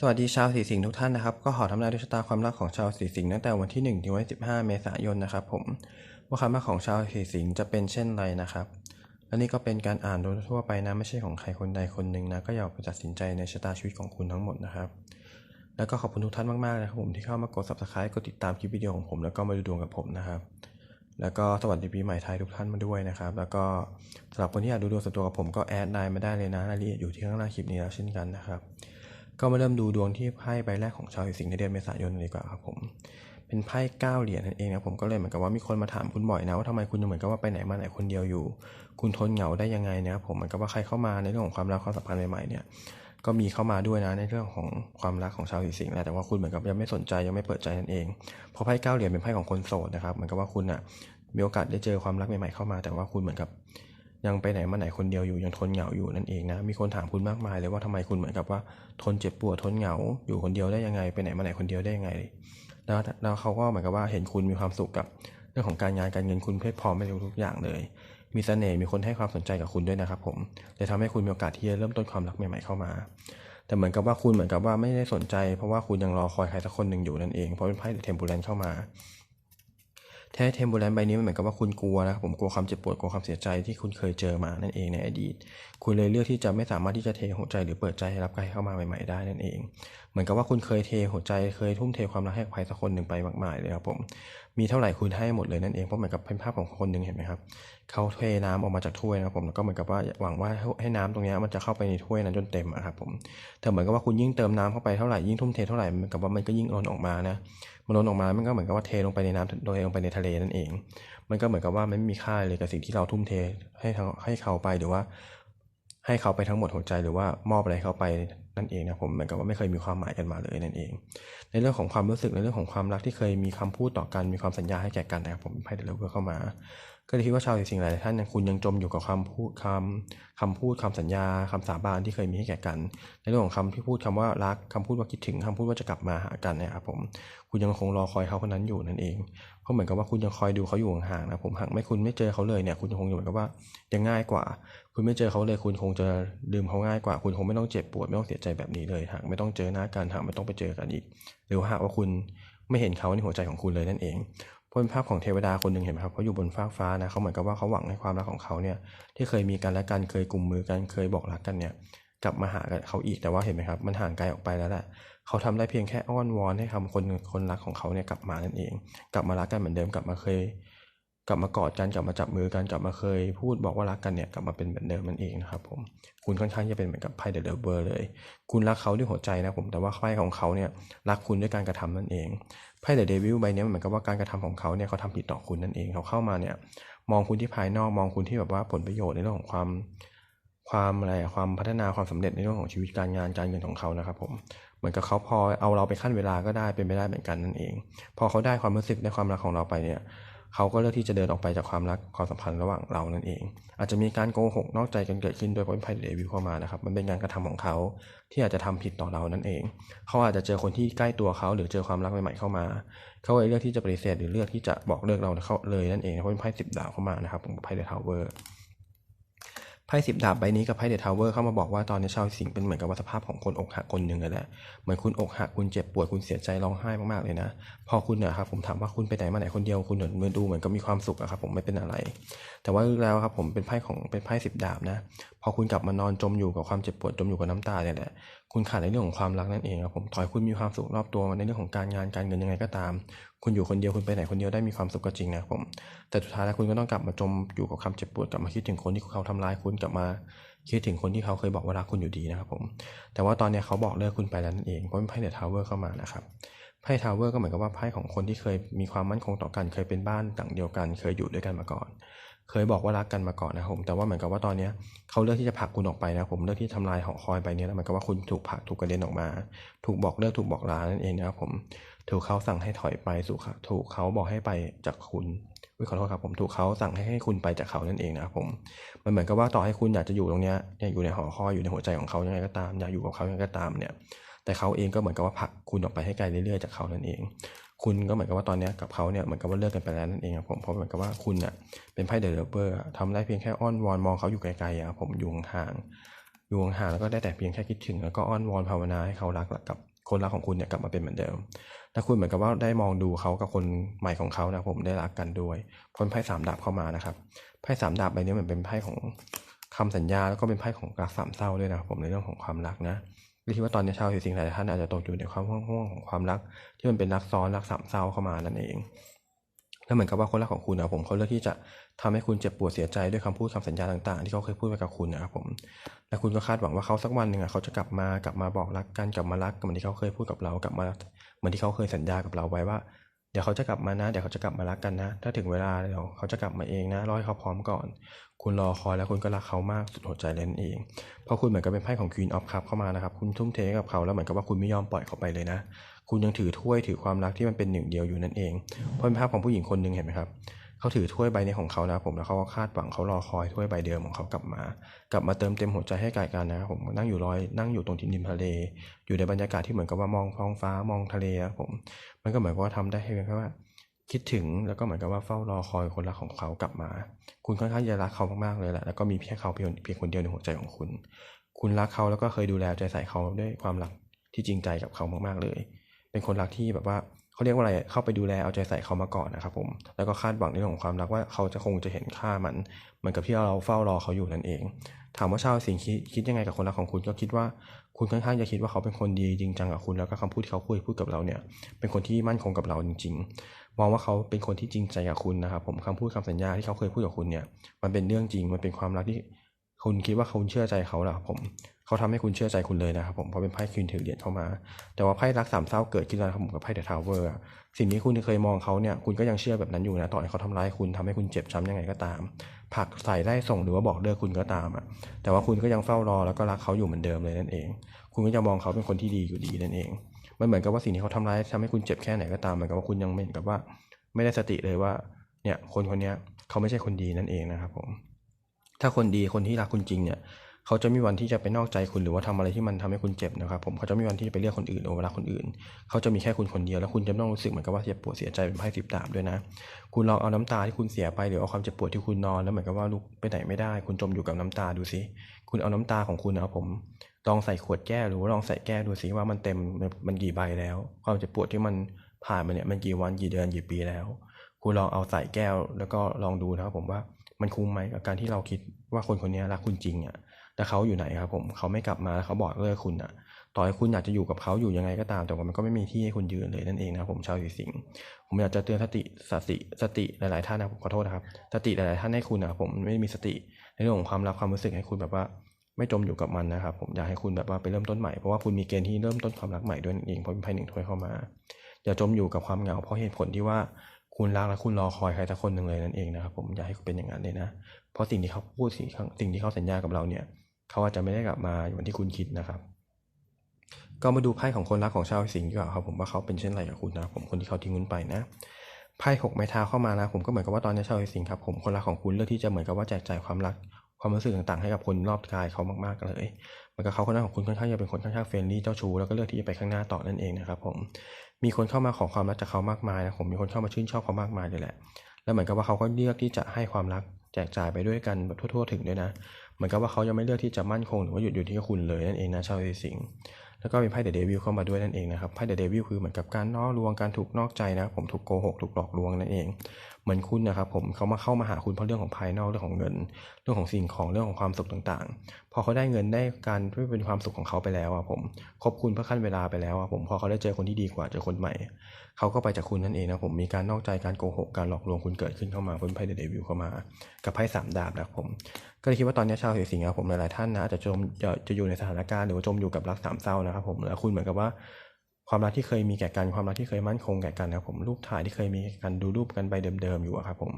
สวัสดีชาวสีสิงห์ทุกท่านนะครับ ก็ขอทำนายดวงชะตาความรักของชาวสีสิงห์ตั้งแต่วันที่ 1 ถึงวันที่15 เมษายนนะครับ ผมว่าความรักของชาวสีสิงห์จะเป็นเช่นไรนะครับและนี่ก็เป็นการอ่านโดยทั่วไปนะไม่ใช่ของใครคนใดคนหนึ่งนะก็อย่าไปตัดสินใจในชะตาชีวิตของคุณทั้งหมดนะครับ แล้วก็ขอบคุณทุกท่านมากๆนะครับผมที่เข้ามากด subscribe กดติดตามคลิปวิดีโอของผมแล้วก็มาดูดวงกับผมนะครับ แล้วก็สวัสดีปีใหม่ไทยทุกท่านมาด้วยนะครับ แล้วก็สำหรับคนที่อยากดูดวงส่วนตัวกับผมก็แอดไลน์มาได้เลยนะรายละเอียดอยู่ที่ข้างล่างคลิปนี้แล้วเช่นกันนะครับ ก็มาเริ่มดูดวงที่ไพ่ใบแรกของชาวสิงห์ในเดือนเมษายนเลยดีกว่าครับผม เป็นไพ่เก้าเหรียญนั่นเองนะผมก็เลยเหมือนกับว่ามีคนมาถามคุณบ่อยนะว่าทำไมคุณยังเหมือนกับว่าไปไหนมาไหนคนเดียวอยู่ คุณทนเหงาได้ยังไงนะครับผมเหมือนกับว่าใครเข้ามาในเรื่องของความรักความสัมพันธ์ใหม่ๆเนี่ยก็มีเข้ามาด้วยนะในเรื่องของความรักของชาวสิงห์แหละแต่ว่าคุณเหมือนกับยังไม่สนใจยังไม่เปิดใจนั่นเองเพราะไพ่เก้าเหรียญเป็นไพ่ของคนโสดนะครับเหมือนกับว่าคุณอะมีโอกาสได้เจอความรักใหม่ๆเข้ามา แต่ว่าคุณเหมือนกับ ยังไปไหนมาไหนคนเดียวอยู่ยังทนเหงาอยู่นั่นเองนะ มีคนถามคุณมากมายเลยว่าทำไมคุณเหมือนกับว่า ทนเจ็บปวดทนเหงา อยู่คนเดียวได้ยังไง ไปไหนมาไหนคนเดียวได้ยังไงแล้วแล้วเขาก็เหมือนกับว่าเห็นคุณมีความสุขกับเรื่องของการงานการเงินคุณเพศพร้อมไปทุกอย่างเลย มีเสน่ห์มีคนให้ความสนใจกับคุณด้วยนะครับผมเลยทำให้คุณมีโอกาสที่จะเริ่มต้นความรักใหม่ๆเข้ามา แต่เหมือนกับว่าคุณเหมือนกับว่าไม่ได้สนใจ เพราะว่าคุณยังรอคอยใครสักคนหนึ่งอยู่นั่นเองเพราะเป็นไพ่เทมปูแลนเข้ามา แท้เทมโบแลนใบนี้มันเหมือนกับว่าคุณกลัวนะครับผมกลัวความเจ็บปวดกลัวความเสียใจที่คุณเคยเจอมานั่นเองในอดีต คุณเลยเลือกที่จะไม่สามารถที่จะเทหัวใจหรือเปิดใจให้รับใครเข้ามาใหม่ ๆ ได้นั่นเอง มือนกับว่าคุณเคยเทหัวใจเคยทุ่มเทความรักให้ใครสักคนหนึ่งไปมากมายเลยครับผมมีเท่าไหร่คุณให้หมดเลยนั่นเองเพราะเหมือนกับเป็นภาพของคนหนึ่งเห็นไหมครับเขาเทน้ำออกมาจากถ้วยนะครับผมแล้วก็เหมือนกับว่าหวังว่าให้น้ำตรงนี้มันจะเข้าไปในถ้วยนั้นจนเต็มครับผมแต่เหมือนกับว่าคุณยิ่งเติมน้ำเข้าไปเท่าไหร่ยิ่งทุ่มเทเท่าไหร่เหมือนกับว่ามันก็ยิ่งล้นออกมานะมันล้นออกมามันก็เหมือนกับว่าเทลงไปในน้ำโดยลงไปในทะเลนั่นเอง มันก็เหมือนกับว่าไม่มีค่าเลยกับสิ่งที่เราทุ่มเทให้ให้เขาไปหรือว่า ให้เขาไปทั้งหมดหัวใจหรือว่ามอบอะไรเขาไป นั่นเองนะผมเหมือนกับว่าไม่เคยมีความหมายกันมาเลยนั่นเอง ในเรื่องของความรู้สึกในเรื่องของความรักที่เคยมีคำพูดต่อกันมีความสัญญาให้แก่กันนะครับผมไพ่เดลเวอร์เข้ามา ก็เลยคิดว่าชาวสิ่งหลายท่านยังคุณยังจมอยู่กับคำพูดคำคำพูดคำสัญญาคำสาบานที่เคยมีให้แก่กัน ในเรื่องของคำที่พูดคำว่ารักคำพูดว่าคิดถึงคำพูดว่าจะกลับมาหากันนะครับผมคุณยังคงรอคอยเขาคนนั้นอยู่นั่นเองเพราะเหมือนกับว่าคุณยังคอยดูเขาอยู่ห่างๆนะผมหากไม่คุณไม่เจอเขาเลยเนี่ยคุณคงอยู่เหมือนกับว่ายังง่ายกว่า คุณไม่เจอเขาเลยคุณคงจะลืมเขาง่ายกว่า คุณคงไม่ต้องเจ็บปวดไม่ต้องเสียใจแบบนี้เลยหากไม่ต้องเจอหน้ากันหากไม่ต้องไปเจอกันอีก หรือหากว่าคุณไม่เห็นเขาในหัวใจของคุณเลยนั่นเองเพราะเป็นภาพของเทวดาคนหนึ่งเห็นไหมครับเขาอยู่บนฟ้ากฟ้านะเขาเหมือนกับว่าเขาหวังให้ความรักของเขาเนี่ยที่เคยมีกันและกันเคยกุมมือกันเคยบอกรักกันเนี่ยกลับมาหากันเขาอีกแต่ว่าเห็นไหมครับ มันห่างไกลออกไปแล้วแหละเขาทำได้เพียงแค่อ้อนวอนให้คำคนคนรักของเขาเนี่ยกลับมานั่นเอง กลับมารักกันเหมือนเดิมกลับมาเคย กลับมากอดกันกลับมาจับมือกันกลับมาเคย พูดบอกว่ารักกันเนี่ยกลับมาเป็นเหมือนเดิมนั่นเองนะครับผมคุณค่อนข้างจะเป็นเหมือนกับไพ่เดอะเบอร์เลย คุณรักเขาด้วยหัวใจนะผมแต่ว่าไพ่ของเขาเนี่ยรักคุณด้วยการกระทำนั่นเองไพ่เดอะเดวิลใบนี้เหมือนกับว่าการกระทำของเขาเนี่ยเขาทำผิดต่อคุณนั่นเองเขาเข้ามาเนี่ยมองคุณที่ภายนอกมองคุณที่แบบว่าผลประโยชน์ในเรื่องของความความอะไรความพัฒนาความสำเร็จในเรื่องของชีวิตการงานการเงินของเขานะครับผมเหมือนกับเขาพอเอาเราไปขั้นเวลาก็ได้เป็นไปได้เหมือนกันนั่นเอง พอเขาได้ความรู้สึกในความรักของเราไปเนี่ย เขาก็เลือกที่จะเดินออกไปจากความรักความสัมพันธ์ระหว่างเรานั่นเอง อาจจะมีการโกหกนอกใจกันเกิดขึ้นโดยเพราะไพ่เดวิลเข้ามานะครับ มันเป็นการกระทำของเขาที่อาจจะทำผิดต่อเรานั่นเอง เขาอาจจะเจอคนที่ใกล้ตัวเขาหรือเจอความรักใหม่ๆเข้ามา เขาเลยเลือกที่จะปฏิเสธหรือเลือกที่จะบอกเลิกเราเขาเลยนั่นเองเพราะเป็นไพ่สิบดาวเข้ามานะครับไพ่เดอะทาวเวอร์ ไพ่สิบดาบใบนี้กับไพ่เดอะทาวเวอร์เข้ามาบอกว่าตอนนี้ชาวสิงห์เป็นเหมือนกับวัฏภาพของคนอกหักคนหนึ่งเลยแหละเหมือนคุณอกหักคุณเจ็บปวดคุณเสียใจร้องไห้มากๆเลยนะ พอคุณเนี่ยครับผมถามว่าคุณไปไหนมาไหนคนเดียวคุณเหมือนดูเหมือนกับมีความสุขอะครับผมไม่เป็นอะไร แต่ว่าแล้วครับผมเป็นไพ่ของเป็นไพ่สิบดาบนะ พอคุณกลับมานอนจมอยู่กับความเจ็บปวดจมอยู่กับน้ำตาเนี่ยแหละคุณขาดในเรื่องของความรักนั่นเองครับผมถอยคุณมีความสุขรอบตัวในเรื่องของการงานการเงินยังไงก็ตาม คุณอยู่คนเดียวคุณไปไหนคนเดียวได้มีความสุขก็จริงนะผมแต่สุดท้ายแล้วคุณก็ต้องกลับมาจมอยู่กับความเจ็บปวดกลับมาคิดถึงคนที่เขาทำร้ายคุณกลับมาคิดถึงคนที่เขาเคยบอกว่ารักคุณอยู่ดีนะครับผมแต่ว่าตอนนี้เขาบอกเลิกคุณไปแล้วนั่นเองเพราะไพ่เดอะทาวเวอร์เข้ามานะครับไพ่ทาวเวอร์ก็เหมือนกับว่าไพ่ของคนที่เคยมีความมั่นคงต่อกันเคยเป็นบ้านต่างเดียวกัน เคยอยู่ด้วยกันมาก่อน เคยบอกว่ารักกันมาก่อนนะผมแต่ว่าเหมือนกับว่าตอนนี้เขาเลือกที่จะผลักคุณออกไปนะผมเลือกที่ทำลายหอคอยไปเนี้แล้วเหมือนกับว่าคุณถูกผลักถูกกระเด็นออกมา ถูกบอกเลิกถูกบอกลานั่นเองนะครับผมถูกเขาสั่งให้ถอยไปสู่ถูกเขาบอกให้ไปจากคุณวิขอโทษครับผมถูกเขาสั่งให้ให้คุณไปจากเขานั่นเองนะครับผมมันเหมือนกับว่าต่อให้คุณอยากจะอยู่ตรงเนี้ยอยากอยู่ในหอคอยอยู่ในหัวใจของเขายังไงก็ตามอยากอยู่กับเขายังไงก็ตามเนี่ยแต่เขาเองก็เหมือนกับว่าผลักคุณออกไปให้ไกลเรื่อยๆจากเขานั่นเอง คุณก็เหมือนกับว่าตอนนี้กับเขาเนี่ยเหมือนกับว่าเลิกกันไปแล้วนั่นเองครับผมเพราะเหมือนกับว่าคุณเนี่ยเป็นไพ่เดเวลเปอร์ทำได้เพียงแค่อ้อนวอนมองเขาอยู่ไกลๆครับผมอยู่ห่างอยู่ห่างแล้วก็ได้แต่เพียงแค่คิดถึง แล้วก็อ้อนวอนภาวนาให้เขารักกับคนรักของคุณเนี่ยกลับมาเป็นเหมือนเดิม ถ้าคุณเหมือนกับว่าได้มองดูเขากับคนใหม่ของเขานะผมได้รักกันด้วยพ้นไพ่สามดาบเข้ามานะครับ ไพ่สามดาบใบนี้เหมือนเป็นไพ่ของคำสัญญาแล้วก็เป็นไพ่ของรักสามเศร้าด้วยนะผมในเรื่องของความรักนะ ก็คิดว่าตอนนี้ชาวสีสิงห์หลายท่านอาจจะตกอยู่ในความห่วงของความรัก ที่มันเป็นรักซ้อนรักสามเศร้าเข้ามานั่นเองแล้วเหมือนกับว่าคนรักของคุณนะผมเขาเลือกที่จะทำให้คุณเจ็บปวดเสียใจด้วยคำพูดคำสัญญาต่างๆ ที่เขาเคยพูดไว้กับคุณนะครับผมและคุณก็คาดหวังว่าเขาสักวันหนึ่งอะเขาจะกลับมากลับมาบอกรักกันกลับมารักเหมือนที่เขาเคยพูดกับเรากลับมาเหมือนที่เขาเคยสัญญากับเราไว้ว่า ดี๋ยวเขาจะกลับมานะ เดี๋ยวเขาจะกลับมารักกันนะ ถ้าถึงเวลาเดี๋ยวเขาจะกลับมาเองนะรอให้เขาพร้อมก่อน คุณรอคอยแล้วคุณก็รักเขามากสุดหัวใจเลยนั่นเอง เพราะคุณเหมือนกับเป็นไพ่ของ Queen of Cup เข้ามานะครับ คุณทุ่มเทกับเขาแล้วเหมือนกับว่าคุณไม่ยอมปล่อยเขาไปเลยนะ คุณยังถือถ้วยถือความรักที่มันเป็นหนึ่งเดียวอยู่นั่นเอง เพราะเป็นภาพของผู้หญิงคนหนึ่งเห็นไหมครับ เขาถือถ้วยใบนี้ของเขานะผมแล้วเขาก็คาดหวังเขารอคอยถ้วยใบเดิมของเขากลับมา กลับมาเติมเต็มหัวใจให้กายกันนะครับผมนั่งอยู่ลอยนั่งอยู่ตรงทิมริมทะเล อยู่ในบรรยากาศที่เหมือนกับว่ามองท้องฟ้ามองทะเลครับผมมันก็เหมือนกับว่าทำได้ให้เพียงแค่ว่าคิดถึงแล้วก็เหมือนกับว่าเฝ้ารอคอยคนรักของเขากลับมา คุณค่อนข้างจะรักเขามากๆเลยแหละแล้วก็มีเพียงเขาเพียงเพียงคนเดียวในหัวใจของคุณ คุณรักเขาแล้วก็เคยดูแลใจใส่เขาด้วยความรักที่จริงใจกับเขามากๆเลย เป็นคนรักที่แบบว่า เขาเรียกว่าอะไรเข้าไปดูแลเอาใจใส่เขามาก่อนนะครับผมแล้วก็คาดหวังในเรื่องของความรักว่าเขาจะคงจะเห็นค่ามันเหมือนกับที่เราเฝ้ารอเขาอยู่นั่นเอง ถามว่าชาวสิงห์คิดคิดยังไงกับคนรักของคุณก็คิดว่าคุณค่อนข้างจะคิดว่าเขาเป็นคนดีจริงจังกับคุณแล้วก็คำพูดที่เขาพูดพูดกับเราเนี่ย เป็นคนที่มั่นคงกับเราจริง ๆ มองว่าเขาเป็นคนที่จริงใจกับคุณนะครับผมคำพูดคำสัญญาที่เขาเคยพูดกับคุณเนี่ย มันเป็นเรื่องจริงมันเป็นความรักที่คุณคิดว่าคุณเชื่อใจเขาแหละครับผม เขาทำให้คุณเชื่อใจคุณเลยนะครับผมเพราะเป็นไพ่คืนถือเหรียญเข้ามา แต่ว่าไพ่รักสามเศร้าเกิดขึ้นแล้วครับผมกับไพ่เดอะทาวเวอร์สิ่งที่คุณเคยมองเขาเนี่ยคุณก็ยังเชื่อแบบนั้นอยู่นะต่อให้เขาทำร้ายคุณทำให้คุณเจ็บช้ำยังไงก็ตามผักใส่ได้ส่งหรือว่าบอกเลิกคุณก็ตามอะแต่ว่าคุณก็ยังเฝ้ารอแล้วก็รักเขาอยู่เหมือนเดิมเลยนั่นเอง คุณก็จะมองเขาเป็นคนที่ดีอยู่ดีนั่นเอง มันเหมือนกับว่าสิ่งที่เขาทำร้ายทำให้คุณเจ็บแค่ไหนก็ตามเหมือนกับว่าคุณยังเหมือนกับว่า ไม่ได้สติเลยว่าเนี่ยคนคนนี้เขาไม่ใช่คนดีนั่นเองนะครับผมถ้าคนดีคนที่รักคุณจริงเนี่ย เขาจะมีวันที่จะไปนอกใจคุณหรือว่าทำอะไรที่มันทำให้คุณเจ็บนะครับผมเขาจะมีวันที่จะไปเรียกคนอื่นหรือว่ารักคนอื่น เขาจะมีแค่คุณคนเดียวแล้วคุณจะต้องรู้สึกเหมือนกับว่าเจ็บปวดเสียใจเป็นไพ่สิบดาบด้วยนะ คุณลองเอาน้ำตาที่คุณเสียไปหรือเอาความเจ็บปวดที่คุณนอนแล้วเหมือนกับว่าลุกไปไหนไม่ได้ คุณจมอยู่กับน้ำตาดูสิคุณเอาน้ำตาของคุณนะครับผมลองใส่ขวดแก้วหรือว่าลองใส่แก้วดูสิว่ามันเต็มมันกี่ใบแล้ว ความเจ็บปวดที่มันผ่านมาเนี่ยมันกี่วันกี่เดือนกี่ปีแล้ว คุณลองเอาใส่แก้ว แล้วก็ลองดูนะครับผมว่า มันคุ้มไหมกับการที่เราคิดว่าคนคนนี้รักคุณจริงอะแต่เขาอยู่ไหนครับผมเขาไม่กลับมาเขาบอกเลิกคุณอะ ต่อให้คุณอยากจะอยู่กับเขาอยู่ยังไงก็ตาม แต่ว่ามันก็ไม่มีที่ให้คุณยืนเลยนั่นเองนะครับผมชาวสีสิงห์ผมอยากจะเตือนสติสติสติหลายๆท่านนะผมขอโทษนะครับ สติหลายๆท่านให้คุณนะผมไม่มีสติในเรื่องของความรักความรู้สึกให้คุณแบบว่าไม่จมอยู่กับมันนะครับ ผมอยากให้คุณแบบว่าไปเริ่มต้นใหม่เพราะว่าคุณมีเกณฑ์ที่เริ่มต้นความรักใหม่ด้วยนั่นเองเพราะมีไพ่หนึ่งถ้วยเข้ามาอย่าจมอยู่กับความเหงาเพราะเหตุผลที่ว่า คุณรักและคุณรอคอยใครสักคนหนึ่งเลยนั่นเองนะครับ ผมอยากให้เป็นอย่างนั้นเลยนะ เพราะสิ่งที่เขาพูดสิ่งสิ่งที่เขาสัญญากับเราเนี่ย เขาอาจจะไม่ได้กลับมาอย่างที่คุณคิดนะครับ ก็มาดูไพ่ของคนรักของชาวสิงห์ดีกว่าครับผมว่าเขาเป็นเช่นไรกับคุณนะผมคนที่เขาทิ้งคุณไปนะไพ่หกไม้เท้าเข้ามานะผมก็เหมือนกับว่าตอนนี้ชาวสิงห์ครับผมคนรักของคุณเลือกที่จะเหมือนกับว่าแจกจ่ายความรัก ความรู้สึกต่างๆให้กับคนรอบกายเขามากๆเลยมือนกับเขาคนนั้นของคุณค่อนข้างจะเป็นคนค่อนข้างเฟรนลี่เจ้าชู้แล้วก็เลือกที่จะไปข้างหน้าต่อนั่นเองนะครับผมมีคนเข้ามาขอความรักจากเขามากมายนะผมมีคนเข้ามาชื่นชอบเขามากมายเลยแหละ แล้วเหมือนกับว่าเขาก็เลือกที่จะให้ความรักแจกจ่ายไปด้วยกันแบบทั่ว ๆ ถึงด้วยนะเหมือนกับว่าเขายังไม่เลือกที่จะมั่นคงหรือว่าหยุดอยู่ที่คุณเลยนั่นเองนะชาวราศีสิงห์แล้วก็มีไพ่เดเดวิลเข้ามาด้วยนั่นเองนะครับไพ่เดเดวิลคือเหมือนกับการนอกลวงการถูกนอกใจนะผมถูกโกหกถูกหลอกลวงนั่นเอง เหมือนคุณนะครับผมเขามาเข้ามาหาคุณเพราะเรื่องของภายนอกเรื่องของเงิน เรื่องของสิ่งของเรื่องของความสุขต่างๆ พอเขาได้เงินได้การที่เป็นความสุขของเขาไปแล้วอะผมคบคุณเพื่อขั้นเวลาไปแล้วอะผมพอเขาได้เจอคนที่ดีกว่าเจอคนใหม่เขาก็ไปจากคุณนั่นเองนะผมมีการนอกใจการโกหกการหลอกลวงคุณเกิดขึ้นเข้ามาบนไพ่เดอะเดวิลเข้ามา กับไพ่สามดาบนะผม ก็เลยคิดว่าตอนนี้ชาวราศีสิงห์ครับผมหลายๆท่านนะจจะจมจะจะอยู่ในสถานการณ์หรือว่าจมอยู่กับรักสามเศร้านะครับผมแล้วคุณเหมือนกับว่า ความรักที่เคยมีแก่กันความรักที่เคยมั่นคงแก่กันนะครับผมรูปถ่ายที่เคยมีกันดูรูปกันไปเดิมๆอยู่ครับผม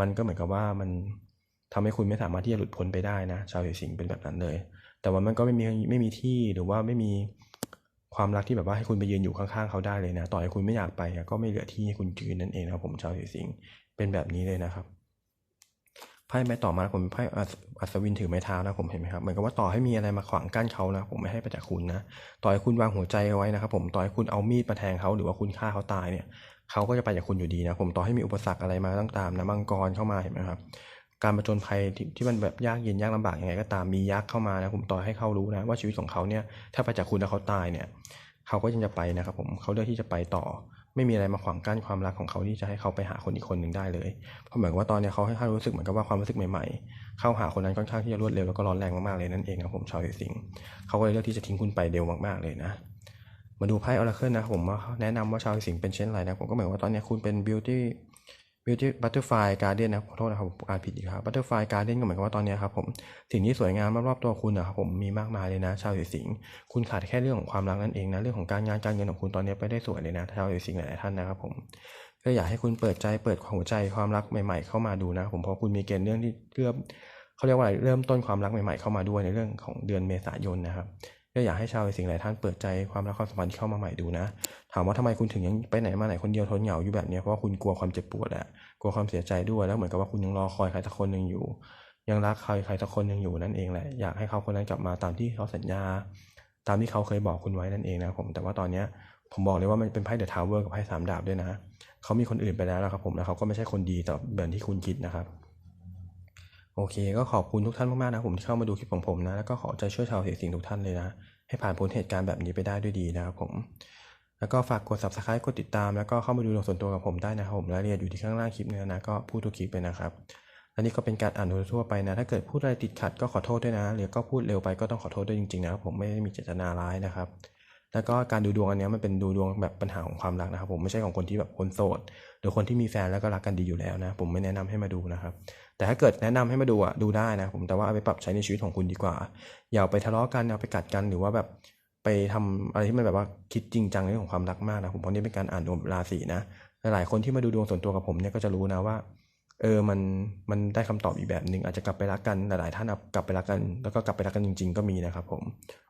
มันก็เหมือนกับว่ามันทำให้คุณไม่สามารถที่จะหลุดพ้นไปได้นะ ชาวราศีสิงเป็นแบบนั้นเลย แต่ว่ามันก็ไม่มีไม่มีที่หรือว่าไม่มีความรักที่แบบว่าให้คุณไปยืนอยู่ข้างๆเขาได้เลยนะ ต่อให้คุณไม่อยากไปก็ไม่เหลือที่ให้คุณยืนนั่นเองนะครับผมชาวราศีสิงเป็นแบบนี้เลยนะครับ ไพ่ไม้ต่อมาผมไพ่อัศวินถือไม้เท้านะผมเห็นไหมครับเหมือนกับว่าต่อให้มีอะไรมาขวางกั้นเขานะผมไม่ให้ไปจากคุณนะต่อให้คุณวางหัวใจเอาไว้นะครับผมต่อให้คุณเอามีดมาแทงเขาหรือว่าคุณฆ่าเขาตายเนี่ยเขาก็จะไปจากคุณอยู่ดีนะผมต่อให้มีอุปสรรคอะไรมาตั้งตามนะมังกรเข้ามาเห็นไหมครับการประจนภัยที่ที่มันแบบยากเย็นยากลำบากยังไงก็ตามมียักษ์เข้ามานะผมต่อให้เขารู้นะว่าชีวิตของเขาเนี่ยถ้าไปจากคุณแล้วเขาตายเนี่ยเขาก็ยังจะไปนะครับผมเขาเลือกที่จะไปต่อ ไม่มีอะไรมาขวางกั้นความรักของเขาที่จะให้เขาไปหาคนอีกคนหนึ่งได้เลย เพราะเหมือนว่าตอนนี้เขาให้เขารู้สึกเหมือนกับว่าความรู้สึกใหม่ๆ เข้าหาคนนั้นค่อนข้างที่จะรวดเร็วแล้วก็ร้อนแรงมากๆเลยนั่นเองครับผมชาวเอสิงห์เขาก็เลยเลือกที่จะทิ้งคุณไปเร็วมากๆเลยนะ มาดูไพ่ออราเคิลนะผมว่าแนะนำว่าชาวเอสิงห์เป็นเช่นไรนะผมก็เหมือนว่าตอนนี้คุณเป็นบิวตี้ butterfly garden นะครับขอโทษนะครับผมอ่านผิดอีกครับ butterfly garden ก็เหมือนกับว่าตอนนี้ครับผมสิ่งที่สวยงามรอบๆตัวคุณนะครับผมมีมากมายเลยนะ ชาวราศีสิงห์คุณขาดแค่เรื่องของความรักนั่นเองนะเรื่องของการงานการเงินของคุณตอนนี้ไปได้สวยเลยนะชาวราศีสิงห์หลายท่านนะครับผมก็อยากให้คุณเปิดใจเปิดหัวใจความรักใหม่ ๆ เข้ามาดูนะผมเพราะคุณมีเกณฑ์เรื่องที่เริ่มเขาเรียกว่าอะไรเริ่มต้นความรักใหม่ๆเข้ามาด้วยในเรื่องของเดือนเมษายนนะครับ ก็อยากให้ชาวสิงห์หลายท่านเปิดใจความรักความสัมพันธ์ที่เข้ามาใหม่ดูนะ ถามว่าทำไมคุณถึงยังไปไหนมาไหนคนเดียวทนเหงาอยู่แบบนี้เพราะว่าคุณกลัวความเจ็บปวดแหละกลัวความเสียใจด้วยแล้วเหมือนกับว่าคุณยังรอคอยใครสักคนหนึ่งอยู่ ยังรักใครใครสักคนหนึ่งอยู่นั่นเองแหละอยากให้เขาคนนั้นกลับมาตามที่เขาสัญญา ตามที่เขาเคยบอกคุณไว้นั่นเองนะผมแต่ว่าตอนเนี้ยผมบอกเลยว่ามันเป็นไพ่เดอะทาวเวอร์กับไพ่สามดาบด้วยนะเขามีคนอื่นไปแล้วนะครับผมแล้วเขาก็ไม่ใช่คนดีต่อเหมือนที่คุณคิดนะครับ โอเค ก็ขอบคุณทุกท่านมากๆนะผมที่เข้ามาดูคลิปของผมนะ แล้วก็ขอใจช่วยชาวเสียสิงทุกท่านเลยนะ ให้ผ่านพ้นเหตุการณ์แบบนี้ไปได้ด้วยดีนะครับผม แล้วก็ฝากกด subscribe กดติดตาม แล้วก็เข้ามาดูดวงส่วนตัวกับผมได้นะครับผมรายละเอียดอยู่ที่ข้างล่างคลิปเนี้นะ ก็พูดทุกคลิปเลยนะครับและนี่ก็เป็นการอ่านโดยทั่วไปนะ ถ้าเกิดพูดอะไรติดขัดก็ขอโทษด้วยนะหรือก็พูดเร็วไปก็ต้องขอโทษด้วยจริงๆนะครับผมไม่ได้มีเจตนาร้ายนะครับ แล้วก็การดูดวงอันนี้มันเป็นดูดวงแบบปัญหาของความรักนะครับ ผมไม่ใช่ของคนที่แบบคนโสดหรือคนที่มีแฟนแล้วก็รักกันดีอยู่แล้วนะ ผมไม่แนะนำให้มาดูนะครับ แต่ถ้าเกิดแนะนำให้มาดูอะดูได้นะผมแต่ว่าเอาไปปรับใช้ในชีวิตของคุณดีกว่า อย่าไปทะเลาะกันอย่าไปกัดกันหรือว่าแบบไปทำอะไรที่มันแบบว่าคิดจริงจังเรื่องของความรักมากนะผมเพราะนี่เป็นการอ่านดวงราศีนะหลายคนที่มาดูดวงส่วนตัวกับผมเนี่ยก็จะรู้นะว่า เออมันมันได้คำตอบอีกแบบหนึ่งอาจจะกลับไปรักกันหลายๆท่านกลับไปรักกัน แล้วก็กลับไปรักกันจริง ๆ ก็มีนะครับผม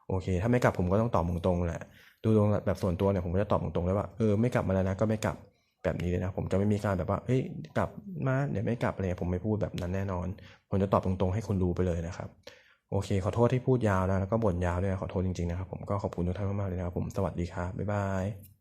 โอเค ถ้าไม่กลับผมก็ต้องตอบตรงๆแหละดูดวงแบบส่วนตัวเนี่ยผมก็จะตอบตรงๆเลยว่าเออไม่กลับมาแล้วนะก็ไม่กลับแบบนี้เลยนะผมจะไม่มีการแบบว่าเฮ้ยกลับมาเดี๋ยวไม่กลับอะไรผมไม่พูดแบบนั้นแน่นอน ผมจะตอบตรงๆ ให้คุณรู้ไปเลยนะครับโอเค ขอโทษที่พูดยาวนะแล้วก็บ่นยาวด้วยนะขอโทษจริงๆนะครับผมก็ขอบคุณทุกท่านมากๆเลยนะครับผมสวัสดีครับบ๊ายบาย